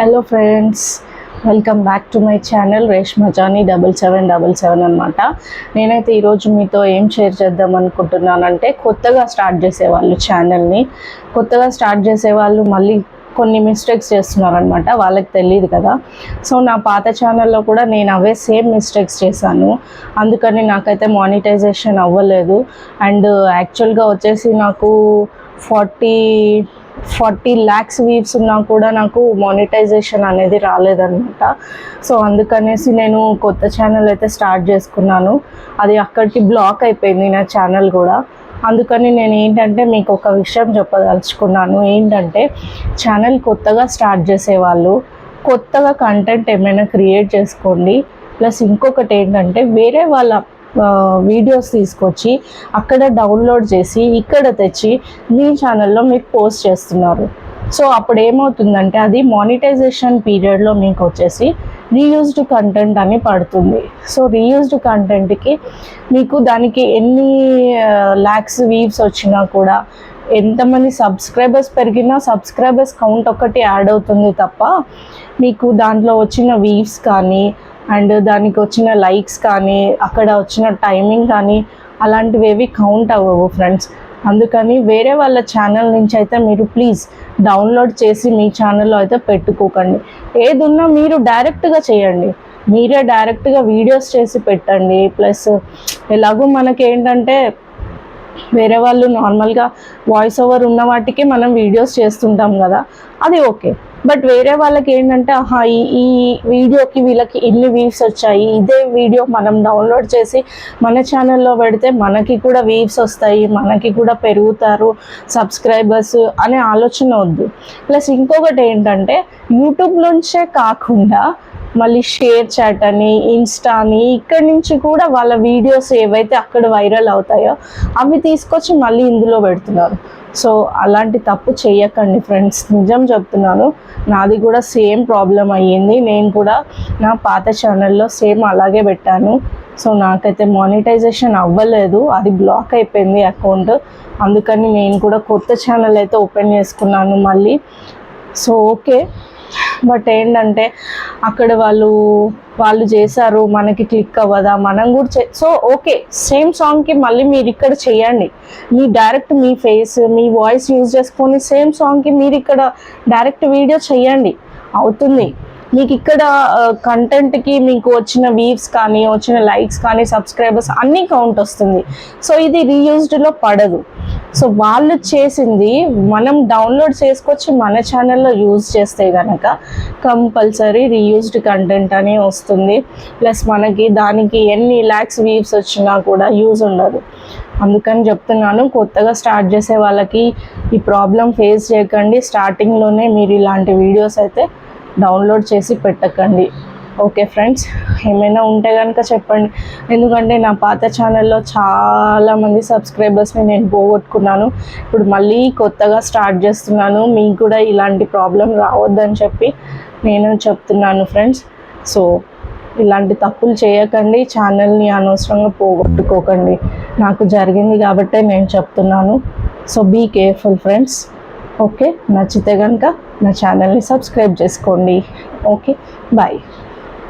Hello friends welcome back to my channel Reshma Jani double seven double seven అనమాట నేనైతే ఈరోజు మీతో ఏం షేర్ చేద్దాం అనుకుంటున్నానంటే కొత్తగా స్టార్ట్ చేసేవాళ్ళు ఛానల్ని కొత్తగా స్టార్ట్ చేసేవాళ్ళు మళ్ళీ కొన్ని మిస్టేక్స్ చేస్తున్నారనమాట వాళ్ళకి తెలియదు కదా. సో నా పాత ఛానల్లో కూడా నేను అవే సేమ్ మిస్టేక్స్ చేశాను. అందుకని నాకైతే మానిటైజేషన్ అవ్వలేదు. అండ్ యాక్చువల్గా వచ్చేసి నాకు ఫార్టీ ఫార్టీ ల్యాక్స్ వీవ్స్ ఉన్నా కూడా నాకు మానిటైజేషన్ అనేది రాలేదన్నమాట. సో అందుకనేసి నేను కొత్త ఛానల్ అయితే స్టార్ట్ చేసుకున్నాను. అది అక్కడికి బ్లాక్ అయిపోయింది నా ఛానల్ కూడా. అందుకని నేను ఏంటంటే మీకు ఒక విషయం చెప్పదలుచుకున్నాను. ఏంటంటే ఛానల్ కొత్తగా స్టార్ట్ చేసేవాళ్ళు కొత్తగా కంటెంట్ ఏమైనా క్రియేట్ చేసుకోండి. ప్లస్ ఇంకొకటి ఏంటంటే వేరే వాళ్ళ వీడియోస్ తీసుకొచ్చి అక్కడ డౌన్లోడ్ చేసి ఇక్కడ తెచ్చి మీ ఛానల్లో మీకు పోస్ట్ చేస్తున్నారు. సో అప్పుడు ఏమవుతుందంటే అది మానిటైజేషన్ పీరియడ్లో మీకు వచ్చేసి రీయూజ్డ్ కంటెంట్ అని పడుతుంది. సో రీయూజ్డ్ కంటెంట్కి మీకు దానికి ఎన్ని ల్యాక్స్ వీవ్స్ వచ్చినా కూడా ఎంతమంది సబ్స్క్రైబర్స్ పెరిగినా సబ్స్క్రైబర్స్ కౌంట్ ఒకటి యాడ్ అవుతుంది తప్ప మీకు దాంట్లో వచ్చిన వీవ్స్ కానీ అండ్ దానికి వచ్చిన లైక్స్ కానీ అక్కడ వచ్చిన టైమింగ్ కానీ అలాంటివి ఏవి కౌంట్ అవ్వవు ఫ్రెండ్స్. అందుకని వేరే వాళ్ళ ఛానల్ నుంచి అయితే మీరు ప్లీజ్ డౌన్లోడ్ చేసి మీ ఛానల్లో అయితే పెట్టుకోకండి. ఏది ఉన్నా మీరు డైరెక్ట్గా చేయండి. మీరే డైరెక్ట్గా వీడియోస్ చేసి పెట్టండి. ప్లస్ ఎలాగో మనకి ఏంటంటే వేరే వాళ్ళు నార్మల్గా వాయిస్ ఓవర్ ఉన్న వాటికి మనం వీడియోస్ చేస్తుంటాం కదా. అది ఓకే. బట్ వేరే వాళ్ళకి ఏంటంటే ఆహా ఈ ఈ వీడియోకి వీళ్ళకి ఇన్ని వీవ్స్ వచ్చాయి. ఇదే వీడియో మనం డౌన్లోడ్ చేసి మన ఛానల్లో పెడితే మనకి కూడా వీవ్స్ వస్తాయి మనకి కూడా పెరుగుతారు సబ్స్క్రైబర్స్ అనే ఆలోచన వద్దు. ప్లస్ ఇంకొకటి ఏంటంటే యూట్యూబ్ నుంచే కాకుండా మళ్ళీ షేర్ చాట్ అని ఇన్స్టా అని ఇక్కడి నుంచి కూడా వాళ్ళ వీడియోస్ ఏవైతే అక్కడ వైరల్ అవుతాయో అవి తీసుకొచ్చి మళ్ళీ ఇందులో పెడుతున్నారు. సో అలాంటి తప్పు చేయకండి ఫ్రెండ్స్. నిజం చెప్తున్నాను. నాది కూడా సేమ్ ప్రాబ్లం అయ్యింది. నేను కూడా నా పాత ఛానల్లో సేమ్ అలాగే పెట్టాను. సో నాకైతే మానిటైజేషన్ అవ్వలేదు. అది బ్లాక్ అయిపోయింది అకౌంట్. అందుకని నేను కూడా కొత్త ఛానల్ అయితే ఓపెన్ చేసుకున్నాను మళ్ళీ. So okay. బట్ ఏంటంటే అక్కడ వాళ్ళు వాళ్ళు చేశారు మనకి క్లిక్ అవ్వదా మనం కూడా చే సో ఓకే సేమ్ సాంగ్కి మళ్ళీ మీరు ఇక్కడ చేయండి. మీ డైరెక్ట్ మీ ఫేస్ మీ వాయిస్ యూజ్ చేసుకొని సేమ్ సాంగ్కి మీరు ఇక్కడ డైరెక్ట్ వీడియో చేయండి. అవుతుంది. మీకు ఇక్కడ కంటెంట్కి మీకు వచ్చిన వీవ్స్ కానీ వచ్చిన లైక్స్ కానీ సబ్స్క్రైబర్స్ అన్నీ కౌంట్ వస్తుంది. సో ఇది రీయూజ్డ్లో పడదు. సో వాళ్ళు చేసింది మనం డౌన్లోడ్ చేసుకొచ్చి మన ఛానల్లో యూజ్ చేస్తే కనుక కంపల్సరీ రీయూజ్డ్ కంటెంట్ అని వస్తుంది. ప్లస్ మనకి దానికి ఎన్ని ల్యాక్స్ వీవ్స్ వచ్చినా కూడా యూజ్ ఉండదు. అందుకని చెప్తున్నాను కొత్తగా స్టార్ట్ చేసే వాళ్ళకి ఈ ప్రాబ్లం ఫేస్ చేయకండి. స్టార్టింగ్లోనే మీరు ఇలాంటి వీడియోస్ అయితే డౌన్లోడ్ చేసి పెట్టకండి. ఓకే ఫ్రెండ్స్ ఏమైనా ఉంటే కనుక చెప్పండి. ఎందుకంటే నా పాత ఛానల్లో చాలామంది సబ్స్క్రైబర్స్ని నేను పోగొట్టుకున్నాను. ఇప్పుడు మళ్ళీ కొత్తగా స్టార్ట్ చేస్తున్నాను. మీకు కూడా ఇలాంటి ప్రాబ్లం రావద్దని చెప్పి నేను చెప్తున్నాను ఫ్రెండ్స్. సో ఇలాంటి తప్పులు చేయకండి. ఛానల్ని అనవసరంగా పోగొట్టుకోకండి. నాకు జరిగింది కాబట్టే నేను చెప్తున్నాను. So be careful friends. Okay నచ్చితే కనుక నా ఛానల్ని సబ్స్క్రైబ్ చేసుకోండి. Okay bye